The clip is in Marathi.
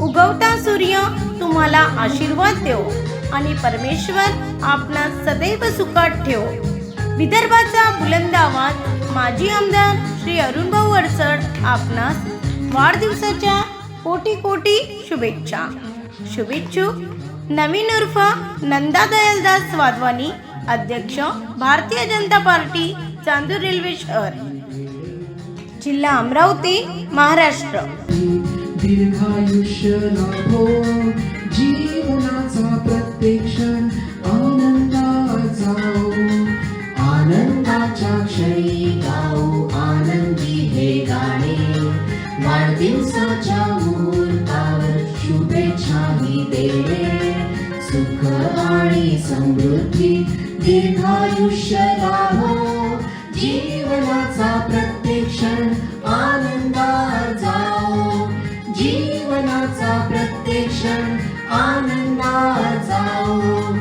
उगवता सूर्य तुम्हाला आशीर्वाद देव आणि परमेश्वर आपणास सदैव सुखात ठेव. विदर्भाचा बुलंद आवाज माजी आमदार श्री अरुणभाऊ अडसड आपणास वाढदिवसाच्या कोटी कोटी शुभेच्छा. शुभेच्छुक नवीन उर्फ नंदा दयालदास वाधवानी अध्यक्ष भारतीय जनता पार्टी चांदूर रेल्वे शहर. जिल्हा अमरावती महाराष्ट्र. दीर्घायुष्य लाभो जीवनाचा प्रत्येक क्षण आनंदाचा आनंदाच्या क्षणी गाऊ आनंदी हे गाणे वाढदिवसाच्या मुहूर्तावर शुभेच्छा ही देणे सुख आणि समृद्धी दीर्घायुष्य लाभो जीवनाचा प्रत्येक क्षण आनंदात हो. जाओ